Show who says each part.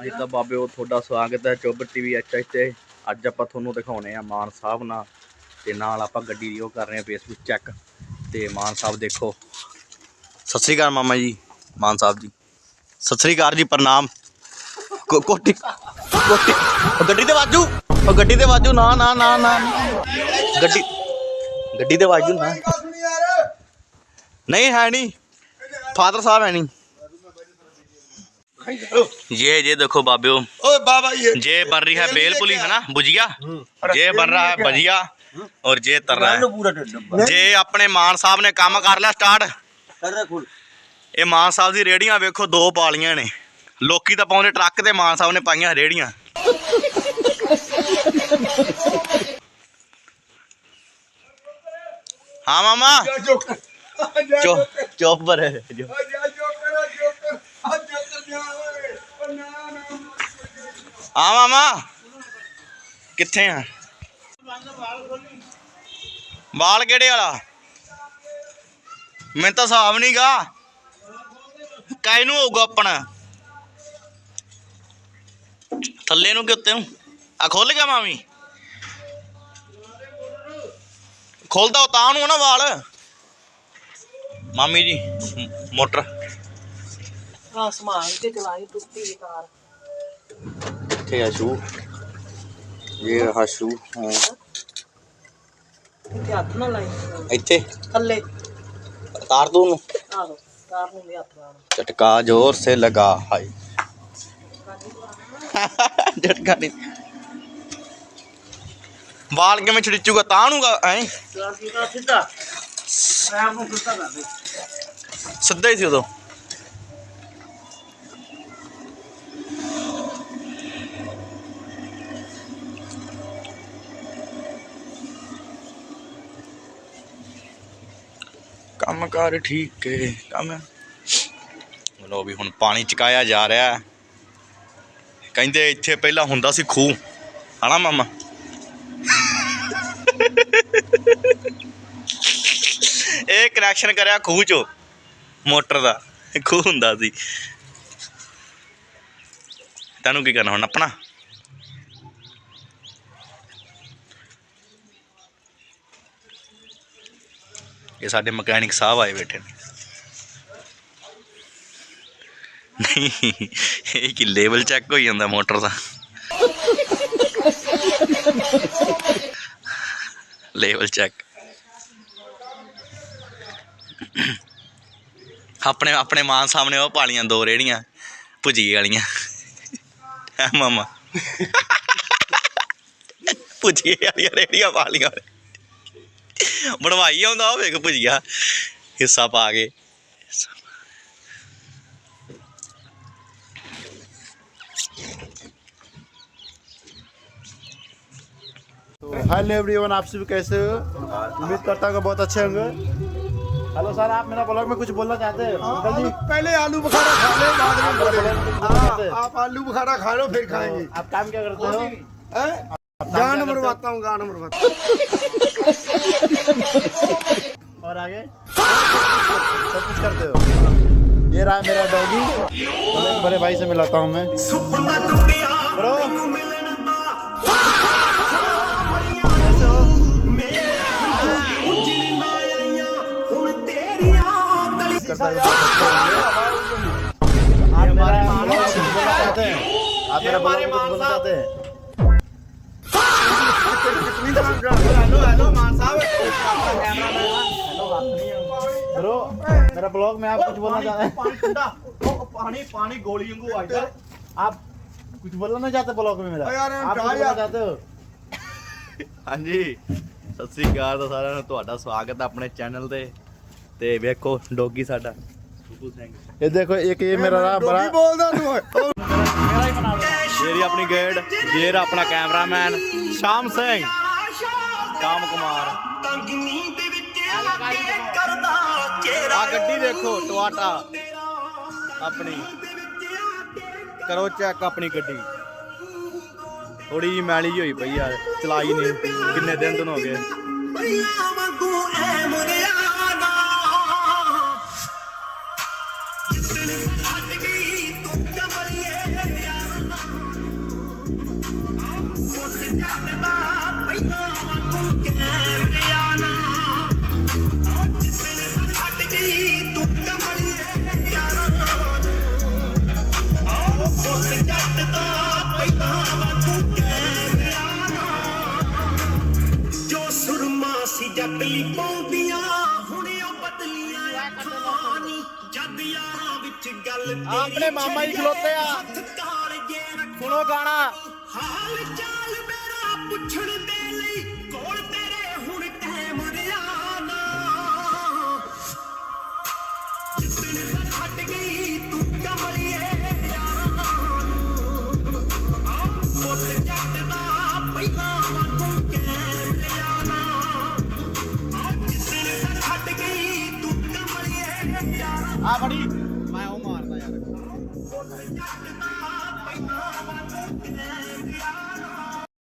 Speaker 1: ਅੱਜ ਦਾ ਬਾਬਿਓ ਤੁਹਾਡਾ ਸਵਾਗਤ ਹੈ ਚੋਬਰ ਟੀਵੀ ਐਚਐਚ ਤੇ। ਅੱਜ ਆਪਾਂ ਤੁਹਾਨੂੰ ਦਿਖਾਉਣੇ ਆ ਮਾਨ ਸਾਹਿਬ ਨਾਲ। ਤੇ ਨਾਲ ਆਪਾਂ ਗੱਡੀ ਦੀ ਕਰ ਰਹੇ ਆ ਫੇਸਬੁੱਕ ਚੈੱਕ ਤੇ ਮਾਨ ਸਾਹਿਬ ਦੇਖੋ। ਸਤਿ ਸ੍ਰੀ ਅਕਾਲ ਮਾਮਾ ਜੀ ਮਾਨ ਸਾਹਿਬ ਜੀ। ਸਤਿ ਸ੍ਰੀ ਅਕਾਲ ਜੀ ਪ੍ਰਣਾਮ। ਕੋਟੀ ਕੋਟੀ ਗੱਡੀ ਤੇ ਵਾਜੂ। ਉਹ ਗੱਡੀ ਤੇ ਵਾਜੂ। ਨਾ ਨਾ ਨਾ ਨਾ। ਗੱਡੀ ਗੱਡੀ ਤੇ ਵਾਜੂ ਨਾ। ਨਹੀਂ ਹੈ ਨਹੀਂ। ਫਾਦਰ ਸਾਹਿਬ ਹੈ ਨਹੀਂ। ये ये देखो बाबियो
Speaker 2: ओए बाबा ये
Speaker 1: ये बन रही है बेल पुली है ना भुजिया ये बन रहा है भजिया और ये तर रहा है ਜੇ ਆਪਣੇ ਮਾਨ ਸਾਹਿਬ ਨੇ ਕੰਮ ਕਰ ਲਿਆ ਸਟਾਰਟ ਇਹ ਮਾਨ ਸਾਹਿਬ ਦੀ ਰੇੜੀਆਂ ਵੇਖੋ ਦੋ ਪਾਲੀਆਂ ਨੇ ਲੋਕੀ ਤਾਂ ਪਾਉਂਦੇ ਟਰੱਕ ਤੇ ਮਾਨ ਸਾਹਿਬ ਨੇ ਪਾਈਆਂ ਰੇੜੀਆਂ ਹਾਂ ਮਾਮਾ
Speaker 2: जो कर
Speaker 1: ਚੁੱਪ ਚੁੱਪ ਪਰ ਜੋ ਆ ਮਾਮਾ। ਕਿੱਥੇ ਆ? ਵਾਲ ਕਿਹੜੇ ਵਾਲਾ? ਮੈਨੂੰ ਤਾਂ ਹਿਸਾਬ ਨਹੀਂਗਾ ਕਾਈ ਨੂੰ ਹੋਊਗਾ ਆਪਣਾ? ਥੱਲੇ ਨੂੰ ਕਿ ਉੱਤੇ ਨੂੰ? ਆ ਖੁੱਲ ਗਿਆ ਮਾਮੀ। ਖੋਲਦਾ ਤਾਂ ਨੂੰ ਆ ਨਾ ਵਾਲ। ਮਾਮੀ ਜੀ ਮੋਟਰ।
Speaker 3: ਹਾਂ ਸਮਾਨ ਤੇ ਚਲਾਈ ਟੁੱਟੀ ਕਾਰ।
Speaker 1: ਕਿੱਥੇ ਆ ਸ਼ੂ ਇਹ ਰਹਾ ਸ਼ੂ ਹਾਂ
Speaker 3: ਤੇ ਹੱਥ ਨਾ ਲਾਈ
Speaker 1: ਇੱਥੇ
Speaker 3: ਥੱਲੇ
Speaker 1: ਤਾਰ ਦੂ ਨੂੰ
Speaker 3: ਆਹੋ ਕਾਰ ਨੂੰ ਵੀ ਹੱਥ ਲਾਉਣਾ
Speaker 1: झटका जोर से लगा हाय झटका नहीं ਬਾਲ ਕਿਵੇਂ ਛਿੜਚੂਗਾ ਤਾਣੂਗਾ ਐ
Speaker 3: ਚਾਰ ਕੀ ਦਾ ਸਿੱਧਾ ਆਪ ਨੂੰ ਸਿੱਧਾ ਕਰ ਦੇ
Speaker 1: ਸਿੱਧਾ ਹੀ ਸੀ ਉਦੋਂ ਕੰਮ ਕਰ ਠੀਕ ਹੈ ਕੰਮ ਲੋ ਵੀ ਹੁਣ ਪਾਣੀ ਚਕਾਇਆ ਜਾ ਰਿਹਾ ਕਹਿੰਦੇ ਇੱਥੇ ਪਹਿਲਾਂ ਹੁੰਦਾ ਸੀ ਖੂਹ। ਹਨਾ ਮਾਮਾ? ਇਹ ਕਨੈਕਸ਼ਨ ਕਰਿਆ ਖੂਹ ਚੋਂ। ਮੋਟਰ ਦਾ। ਖੂਹ ਹੁੰਦਾ ਸੀ। ਤੈਨੂੰ ਕੀ ਕਰਨਾ ਹੁਣ, ਆਪਣਾ? ਇਹ ਸਾਡੇ ਮਕੈਨਿਕ ਸਾਹਿਬ ਆਏ ਬੈਠੇ ਨੇ। ਨਹੀਂ, ਇਹ ਕਿ ਲੈਵਲ ਚੈੱਕ ਹੋਈ ਜਾਂਦਾ ਮੋਟਰ ਦਾ? ਲੈਵਲ ਚੈੱਕ ਆਪਣੇ ਆਪਣੇ ਮਾਂ ਸਾਹਮਣੇ ਉਹ ਪਾਲੀਆਂ ਦੋ ਰੇੜੀਆਂ ਭੁਜੀ ਵਾਲੀਆਂ। ਹੈ ਮਾਮਾ। ਭੁਜੀ ਵਾਲੀਆਂ ਰੇੜੀਆਂ ਪਾਲੀਆਂ ਬਣਵਾਈ ਆਉਂਦਾ ਉਹ ਵੇਖ ਭੁਜੀਆ ਹਿੱਸਾ ਪਾ ਕੇ
Speaker 4: हेलो एवरीवन आप सभी कैसे हो उम्मीद करता हूँ कि बहुत अच्छे होंगे हेलो सर आप मेरा ब्लॉग में कुछ बोलना चाहते हैं अंकल जी
Speaker 2: पहले आलू बुखारा खा ले बाद में बोले
Speaker 4: हाँ,
Speaker 2: हाँ, आप आलू बुखारा खा लो फिर खाएंगे
Speaker 4: आप काम क्या करते हो
Speaker 2: हैं? गान मरवाता हूँ गान मरवाता
Speaker 4: करते हो ये रहा मेरा डॉगी बड़े- भाई से मिलाता हूँ मैं ब्रो है, आप मेरा हैं आप मेरा ब्लॉग में कुछ बोलना चाहते हैं ब्रो मेरा ब्लॉग में आप कुछ बोलना चाहते हैं
Speaker 2: पानी पानी गोली वांगू आइदा
Speaker 4: आप कुछ बोलना नहीं चाहते ब्लॉग में मेरा
Speaker 2: यार,
Speaker 4: आप कुछ
Speaker 2: यार।
Speaker 4: बोलना चाहते हो
Speaker 1: ਹਾਂਜੀ ਸਤਿ ਸ੍ਰੀ ਅਕਾਲ ਤਾਂ ਸਾਰਿਆਂ ਨੂੰ ਤੁਹਾਡਾ ਸਵਾਗਤ ਹੈ ਆਪਣੇ ਚੈਨਲ ਤੇ ਤੇ ਵੇਖੋ ਡੋਗੀ ਸਾਡਾ ਸੁਪੂ ਸਿੰਘ
Speaker 4: ये देखो एक ये मेरा रहा बड़ा
Speaker 2: बोलदा तू
Speaker 1: ਮੇਰੀ ਆਪਣੀ ਗਾਈਡ ਜੇਰ ਆਪਣਾ ਕੈਮਰਾਮੈਨ ਸ਼ਾਮ ਸਿੰਘ ਕਾਮ ਕੁਮਾਰ ਆ ਗੱਡੀ ਦੇਖੋ ਟਵਾਟਾ ਆਪਣੀ। ਕਰੋ ਚੈੱਕ ਆਪਣੀ ਗੱਡੀ। ਥੋੜੀ ਜਿਹੀ ਮੈਲੀ ਹੋਈ ਪਈ ਯਾਰ ਚਲਾਈ ਨਹੀਂ ਕਿੰਨੇ ਦਿਨ ਤੋਂ ਹੋ ਗਏ?
Speaker 5: ਪਤਲੀ ਪਾਉਂਦੀਆਂ ਹੁਣ ਉਹ ਬਦਲੀਆਂ ਅੱਖਾਂ ਨੀ। ਜਦ ਯਾਰਾਂ ਵਿੱਚ ਗੱਲ
Speaker 4: ਆਪਣੇ ਮਾਮਾ ਜੀ ਖਲੋਤੇ ਆ। ਸੁਣੋ ਗਾਣਾ।
Speaker 5: ਹਾਲ ਚਾਲ ਮੇਰਾ ਪੁੱਛਣ ਦੇ ਲਈ
Speaker 4: Ah, buddy.